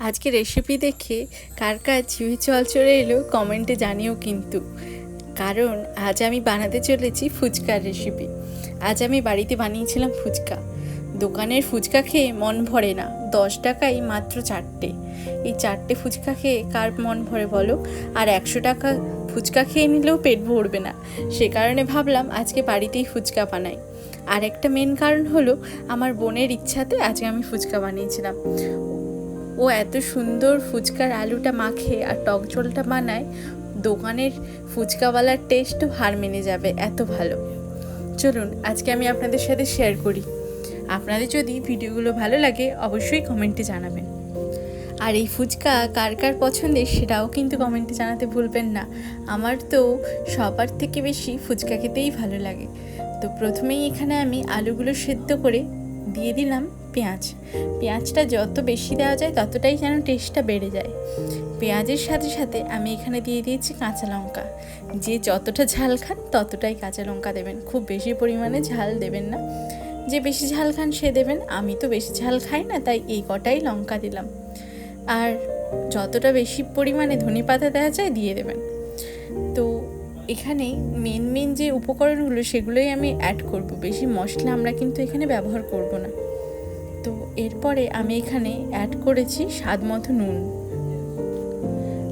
আজকে রেসিপি দেখে কার কার জিভে জল চড়ে এলো কমেন্টে জানিও কিন্তু। কারণ আজ আমি বানাতে চলেছি ফুচকার রেসিপি আজ আমি বাড়িতে বানিয়েছিলাম ফুচকা। দোকানের ফুচকা খেয়ে মন ভরে না। দশ টাকায় মাত্র চারটে। এই চারটে ফুচকা খেয়ে কার মন ভরে বলো? আর একশো টাকা ফুচকা খেয়ে নিলেও পেট ভরবে না। সে কারণে ভাবলাম আজকে বাড়িতেই ফুচকা বানাই। আর একটা মেন কারণ হলো, আমার বোনের ইচ্ছাতে আজকে আমি ফুচকা বানিয়েছিলাম। ও এত সুন্দর ফুচকার আলুটা মাখে আর টক ঝোলটা বানায়, দোকানের ফুচকাওয়ালার টেস্টও হার মেনে যাবে, এত ভালো। চলুন, আজকে আমি আপনাদের সাথে শেয়ার করি। আপনাদের যদি ভিডিওগুলো ভালো লাগে, অবশ্যই কমেন্টে জানাবেন। আর এই ফুচকা কার কার পছন্দের সেটাও কিন্তু কমেন্টে জানাতে ভুলবেন না। আমার তো সবার থেকে বেশি ফুচকা খেতেই ভালো লাগে। তো প্রথমেই এখানে আমি আলুগুলো সেদ্ধ করে দিয়ে দিলাম। পেঁয়াজ। পেঁয়াজটা যত বেশি দেওয়া যায়, ততটাই যেন টেস্টটা বেড়ে যায়। পেঁয়াজের সাথে সাথে আমি এখানে দিয়ে দিয়েছি কাঁচা লঙ্কা। যে যতটা ঝাল খান, ততটাই কাঁচা লঙ্কা দেবেন। খুব বেশি পরিমাণে ঝাল দেবেন না। যে বেশি ঝাল খান, সে দেবেন। আমি তো বেশি ঝাল খাই না, তাই এই কটাই লঙ্কা দিলাম। আর যতটা বেশি পরিমাণে ধনে পাতা দেওয়া যায়, দিয়ে দেবেন। তো এখানে মেন মেন যে উপকরণগুলো, সেগুলোই আমি অ্যাড করব। বেশি মশলা আমরা কিন্তু এখানে ব্যবহার করব না। তো এরপরে আমি এখানে অ্যাড করেছি স্বাদ মতো নুন।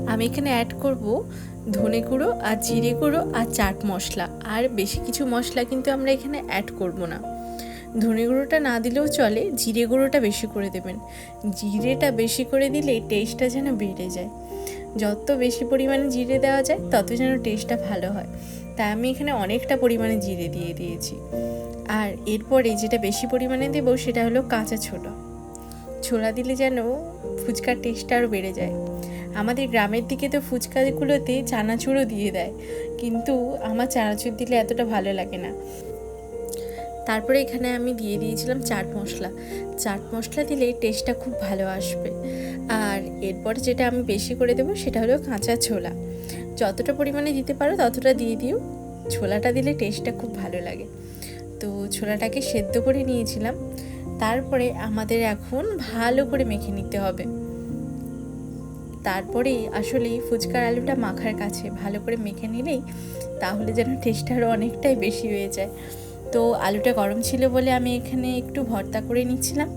আমি এখানে অ্যাড করব ধনে গুঁড়ো আর জিরে গুঁড়ো আর চাট মশলা। আর বেশি কিছু মশলা কিন্তু আমরা এখানে অ্যাড করব না। ধনে গুঁড়োটা না দিলেও চলে, জিরে গুঁড়োটা বেশি করে দেবেন। জিরেটা বেশি করে দিলে টেস্টটা যেন বেড়ে যায়। যত বেশি পরিমাণে জিরে দেওয়া যায়, তত যেন টেস্টটা ভালো হয়। তাই আমি এখানে অনেকটা পরিমাণে জিরে দিয়ে দিয়েছি। আর এরপরে যেটা বেশি পরিমাণে দেবো সেটা হলো কাঁচা ছোলা। ছোলা দিলে যেন ফুচকার টেস্টটা আরও বেড়ে যায়। আমাদের গ্রামের দিকে তো ফুচকাগুলোতে চানাচুরও দিয়ে দেয়, কিন্তু আমার চানাচুর দিলে এতটা ভালো লাগে না। তারপরে এখানে আমি দিয়ে দিয়েছিলাম চাট মশলা। চাট মশলা দিলে টেস্টটা খুব ভালো আসবে। আর এরপর যেটা আমি বেশি করে দেবো সেটা হলো কাঁচা ছোলা। যতটা পরিমাণে দিতে পারো ততটা দিয়ে দিও। ছোলাটা দিলে টেস্টটা খুব ভালো লাগে। তো ছোলাটাকে সেদ্ধ করে নিয়েছিলাম। তারপরে আমাদের এখন ভালো করে মেখে নিতে হবে। তারপরেই আসলে ফুচকার আলুটা মাখার কাছে ভালো করে মেখে নিলেই তাহলে যেন টেস্টটা আরও অনেকটাই বেশি হয়ে যায়। তো আলুটা গরম ছিল বলে আমি এখানে একটু ভর্তা করে নিচ্ছিলাম।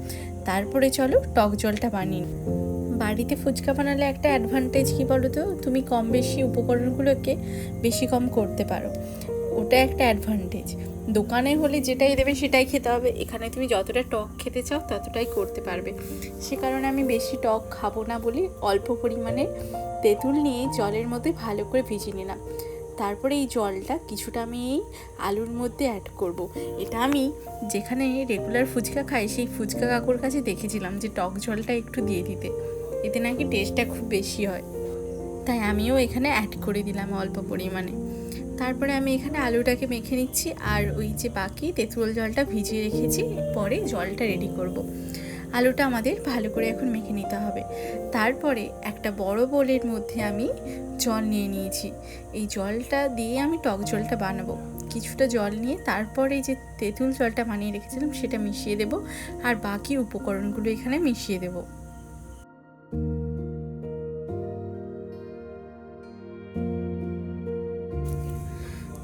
তারপরে চলো টক জলটা বানিয়ে বাড়িতে ফুচকা বানালে একটা অ্যাডভান্টেজ কী বলো তো তুমি কম বেশি উপকরণগুলোকে বেশি কম করতে পারো। ওটা একটা অ্যাডভান্টেজ দোকানে হলে যেটাই দেবে সেটাই খেতে হবে। এখানে তুমি যতটা টক খেতে চাও ততটাই করতে পারবে। সে কারণে আমি বেশি টক খাব না বলে অল্প পরিমাণে তেঁতুল নিয়ে জলের মধ্যে ভালো করে ভিজিয়ে নিলাম। তারপরে এই জলটা কিছুটা আমি এই আলুর মধ্যে অ্যাড করব। এটা আমি যেখানে রেগুলার ফুচকা খাই সেই ফুচকা কাকুর কাছে দেখেছিলাম যে টক জলটা একটু দিয়ে দিতে। এতে নাকি টেস্টটা খুব বেশি হয়। তাই আমিও এখানে অ্যাড করে দিলাম অল্প পরিমাণে। তারপরে আমি এখানে আলুটাকে মেখে নিচ্ছি আর ওই যে বাকি তেঁতুল জলটা ভিজিয়ে রেখেছি, পরে জলটা রেডি করব। আলুটা আমাদের ভালো করে এখন মেখে নিতে হবে। তারপরে একটা বড় বোলের মধ্যে আমি জল নিয়ে নিয়েছি। এই জলটা দিয়ে আমি টক জলটা বানাবো। কিছুটা জল নিয়ে তারপরে যে তেঁতুল জলটা বানিয়ে রেখেছিলাম, সেটা মিশিয়ে দেব। আর বাকি উপকরণগুলো এখানে মিশিয়ে দেবো।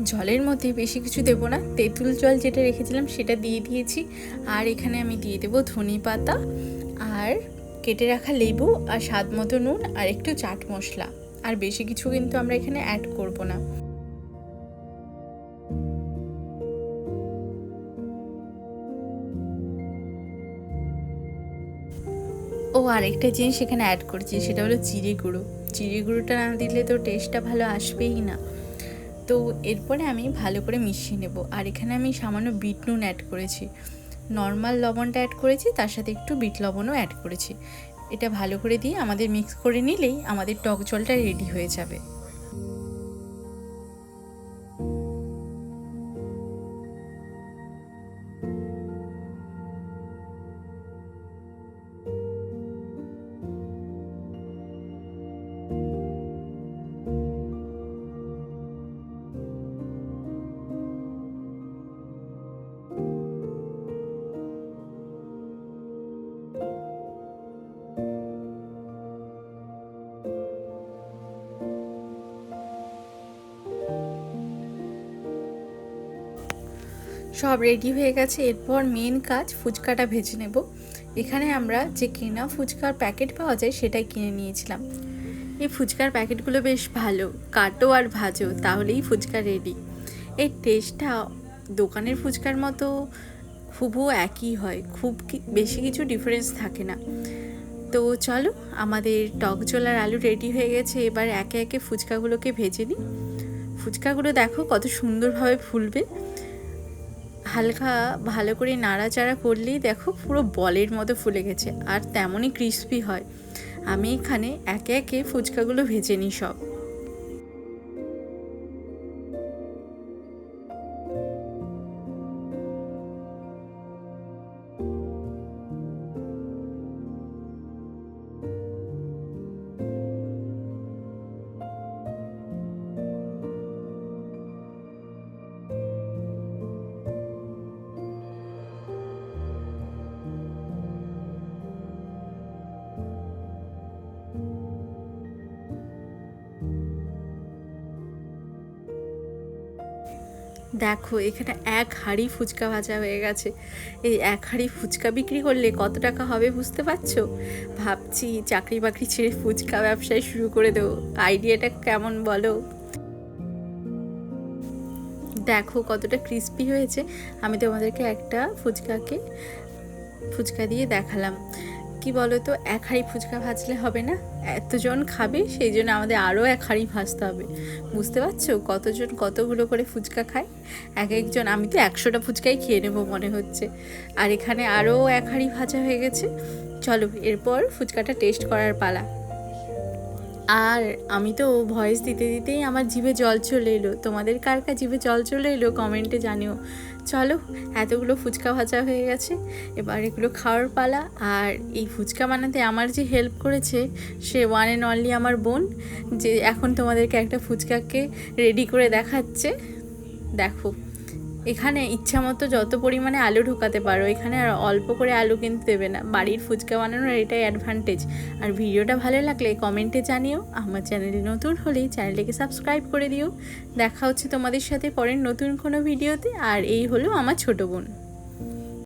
জলের মধ্যে বেশি কিছু দেবো না। তেঁতুল জল যেটা রেখেছিলাম সেটা দিয়ে দিয়েছি। আর এখানে আমি দিয়ে দেবো ধনে পাতা আর কেটে রাখা লেবু আর স্বাদ মতো নুন আর একটু চাট মশলা। আর বেশি কিছু কিন্তু আমরা এখানে অ্যাড করব না। ও, আরেকটা জিনিস এখানে অ্যাড করছি, সেটা হলো চিড়ে গুঁড়ো। চিড়ে গুঁড়োটা না দিলে তো টেস্টটা ভালো আসবেই না। তো এরপরে আমি ভালো করে মিশিয়ে নেব। আর এখানে আমি সামান্য বিট নুন অ্যাড করেছি। নর্মাল লবণটা অ্যাড করেছি, তার সাথে একটু বিট লবণও অ্যাড করেছি। এটা ভালো করে দিয়ে আমাদের মিক্স করে নিলেই আমাদের টক জলটা রেডি হয়ে যাবে। সব রেডি হয়ে গেছে, এরপর মেন কাজ ফুচকাটা ভেজে নেব। এখানে আমরা যে কেনা ফুচকার প্যাকেট পাওয়া যায় সেটাই কিনে নিয়েছিলাম। এই ফুচকার প্যাকেটগুলো বেশ ভালো, কাটো আর ভাজো, তাহলেই ফুচকা রেডি এই টেস্টটা দোকানের ফুচকার মতো হুবহু একই হয়, খুব বেশি কিছু ডিফারেন্স থাকে না। তো চলো, আমাদের টক জলার আলু রেডি হয়ে গেছে, এবার একে একে ফুচকাগুলোকে ভেজে নিই। ফুচকাগুলো দেখো কত সুন্দরভাবে ফুলবে। হালকা ভালো করে নাড়াচাড়া করলেই দেখো পুরো বলের মতো ফুলে গেছে, আর তেমনই ক্রিস্পি হয়। আমি এখানে একে একে ফুচকাগুলো ভেজে নিই সব। দেখো, এখানে এক হাঁড়ি ফুচকা ভাজা হয়ে গেছে। এই এক হাঁড়ি ফুচকা বিক্রি করলে কত টাকা হবে বুঝতে পারছ? ভাবছি চাকরি বাকরি ছেড়ে ফুচকা ব্যবসায় শুরু করে দেবো। আইডিয়াটা কেমন বলো? দেখো, কতটা ক্রিস্পি হয়েছে। আমি তোমাদেরকে একটা ফুচকাকে, ফুচকা দিয়ে দেখালাম। কি বলো তো এক হাঁড়ি ফুচকা ভাজলে হবে না? এতজন খাবে সেই জন্য আমাদের আরও এক হাঁড়ি ভাজতে হবে। বুঝতে পারছ? কতজন কতগুলো করে ফুচকা খায়? এক একজন, আমি তো একশোটা ফুচকাই খেয়ে নেব মনে হচ্ছে। আর এখানে আরও এক হাঁড়ি ভাজা হয়ে গেছে। চলো, এরপর ফুচকাটা টেস্ট করার পালা। আর আমি তো ভয়েস দিতে দিতেই আমার জিভে জল চলে এলো। তোমাদের কার কার জিভে জল চলে এলো কমেন্টে জানিও। চলো, এতগুলো ফুচকা ভাজা হয়ে গেছে। এবার এগুলো খাওয়ার পালা। আর এই ফুচকা বানাতে আমার যে হেল্প করেছে, সে ওয়ান অ্যান্ড অনলি আমার বোন, যে এখন তোমাদেরকে একটা ফুচকাকে রেডি করে দেখাচ্ছে। দেখো। এখানে ইচ্ছা মতো যত পরিমাণে আলু ঢোকাতে পারো, এখানে আর অল্প করে আলু কিন্তু দেবে না। বাড়ির ফুচকা বানানোর এটাই অ্যাডভান্টেজ আর ভিডিওটা ভালো লাগলে কমেন্টে জানিও। আমার চ্যানেলে নতুন হলে চ্যানেলটিকে সাবস্ক্রাইব করে দিও। দেখা হচ্ছে তোমাদের সাথে পরের নতুন কোনো ভিডিওতে আর এই হলো আমার ছোটো বোন।